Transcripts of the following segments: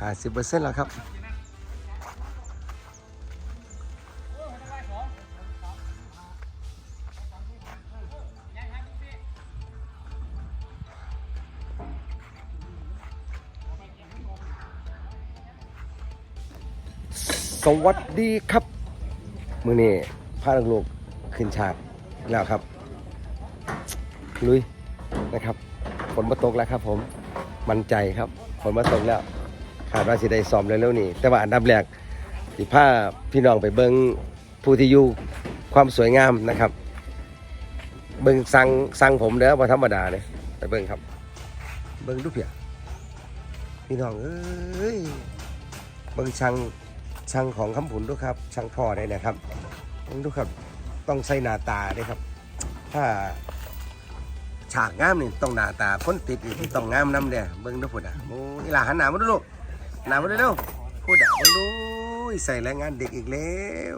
ห้าสิบเปอร์เซ็นต์แล้วครับสวัสดีครับ มือนี้พาลูกขึ้นฉากแล้วครับ ลุยนะครับ ฝนมาตกแล้วครับผม มั่นใจครับ ฝนมาตกแล้ว ขาดว่าสิได้ซ้อมเร็วๆนี้แต่ว่าอันดับแรกสิพาพี่น้องไปเบิ้งผู้ที่อยู่ความสวยงามนะครับ เบิ้งสั่งสั่งผมเด้อบ่ธรรมดาเลยไปเบิ้งครับ เบิ้งดูเพียพี่น้องเอ้ยเบิ้งช่างช่างของคำผุนด้วยครับช่างพ่อได้นะครับเบิ้งดูครับต้องใส่หน้าตาด้วยครับ ถ้าฉากงามนี่ต้องหน้าตาคนติดนี่ต้องงามน้ำเด้อเบิ่งดูพุ่นอะโอ้ยหลาหันหน้ามาดูลูก หน้ามาดูเร็วพูดอะเบิ่งดูใส่แรงงานเด็กอีกแล้ว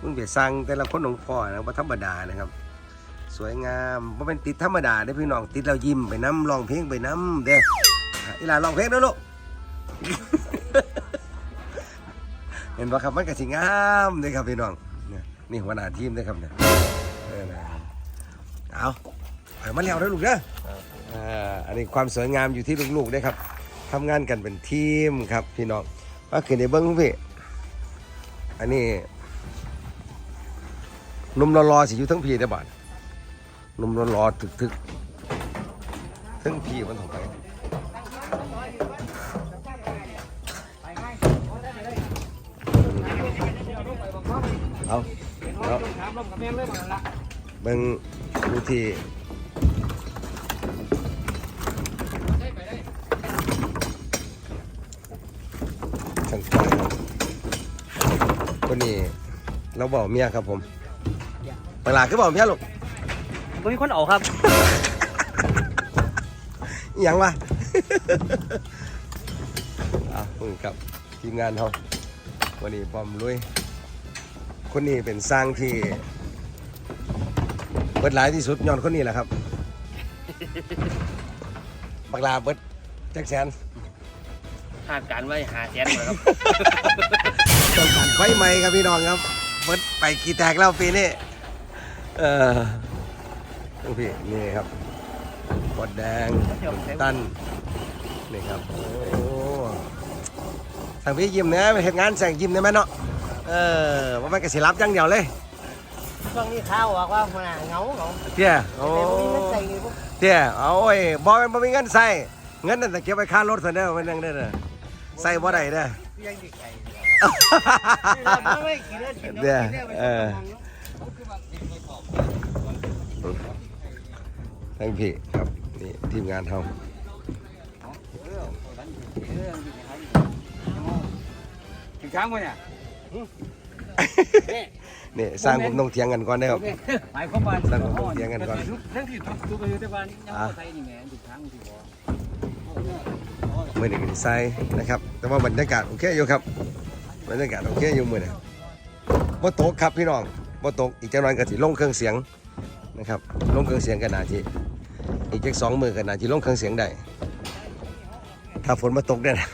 มึงเบียสั่งแต่ละคนของพ่อนะบ่ธรรมดานะครับ สวยงามบ่เป็นติดธรรมดาเด้พี่น้องติดแล้วยิ้มไปน้ำร้องเพลงไปน้ำเด้ออีหลาร้องเพลงด้วยลูกเห็นปะครับมันก็สิงามเลยครับพี่น้องนี่หัวหน้าทีมเลยครับเนี่ยเอาเอามาแล้วนะลูกเด้ออ่าอันนี้ความสวยงามอยู่ที่ลูกๆนะครับ ทำงานกันเป็นทีมครับพี่น้องว่าขึ้นในเบิ้งพี่อันนี้นมรอๆสิอยู่ทั้งพี่ได้บ้านหนุ่มรอๆถึกๆทั้งพี่มันถงไปเอาแล้วเบิ่งดูที่ช่างไฟครับ คนนี้เราบอกเมียครับผมเวลาคือบอกเมียลูกผมมีคนออกครับอหย่างวะ อะมึงกับทีมงานเขาวันนี้ปอมลุย คนนี้เป็นสร้างที่เบิดหลายที่สุดย้อนคนนี้แหละครับ บักลาเบิดแจ็คแสนคาดการณ์ไว้หาแสนมาครับต้องการ ไฟใหม่ครับพี่น้องครับเบิดไปกี่แตกแล้วปีนี้เออดูพี่นี่ครับบดแดงตั้นนี่ครับโอ้ทางพี่ยิ้มนะไปเห็นงานแสงยิ้มได้ไหมเนาะเออว่ามันกระสิรับอยังเดียวเลยช่วงนี้ข่าวบอกว่าหัวหน้าเหงาเหงาเตี้ยโอ้แต่บ่มีเงินใส่นี่พวกเตี้ยเอาโอ้ยบอกมันบ่มีเงินใส่เงินนั่นแต่เก็บไว้ค่ารถเสนอมันยังได้เด้อใส่บ่ได้เด้อ ยังดีใจไม่กินแล้วกินเดี๋ยวเออทั้งพี่ครับนี่ทีมงานเฮาถึงช้างวะเนี่ยนี่สร้างผมต้องเถียงกันก่อนนะครับหมายความว่าสร้างผมต้องเถียงกันก่อนทั้งที่ทุกทุกอายุแต่ว่ายังบ่ไทยนี่แหม่ถึงช้างที่บ่ มื่อนี้ก็ดีไซน์นะครับ แต่ว่าบรรยากาศโอเคอยู่ครับบรรยากาศโอเคอยู่มื่อนี้บ่ตกครับพี่น้องบ่ตกอีกจังหนอยก็สิลงเครื่องเสียงนะครับลงเครื่องเสียงกันนาทีอีกจักสองมือกันนาทีลงเครื่องเสียงได้ถ้าฝนมาตกเนี่ยนะ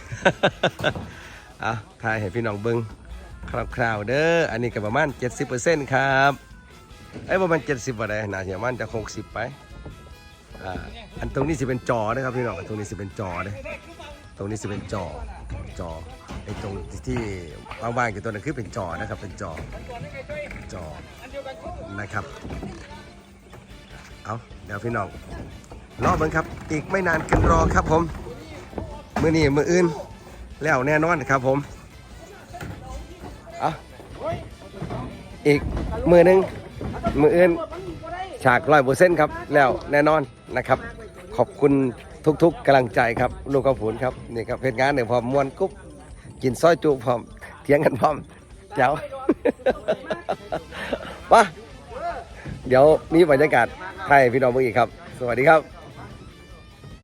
อะทายให้พี่น้องเบิ้งคร่าวๆเด้ออันนี้ก็ประมาณ 70%ครับไอ้ประมาณ70บ่ได้น่าจะประมาณจะ 60 ไปอ่าอันตรงนี้สิเป็นจอนะครับพี่น้องตรงนี้สิเป็นจอเด้ ตรงนี้จะเป็นจอจอไอ้ตรงที่ว่างๆอยู่ตัวนั้นคือเป็นจอนะครับ เป็นจอจอนะครับ เอาเดี๋ยวพี่น้องรอเบิ่งครับ อีกไม่นานกันรอครับผมมือนี้มืออื่น แล้วแน่นอนครับผมเอาอีกมือหนึ่งมืออื่น ฉากร้อยเปอร์เซ็นต์ครับ แล้วแน่นอนนะครับ ขอบคุณ ทุกๆกำลังใจครับลูกข้าวผุนครับนี่ครับเพชรงานเนี่ยพร้อมมวนกุ๊บกินซอยจุพร้อมเถียงกันพร้อมเจ้ามาเดี๋ยวมีบรรยากาศให้พี่น้องเมื่ออีกครับ สวัสดีครับ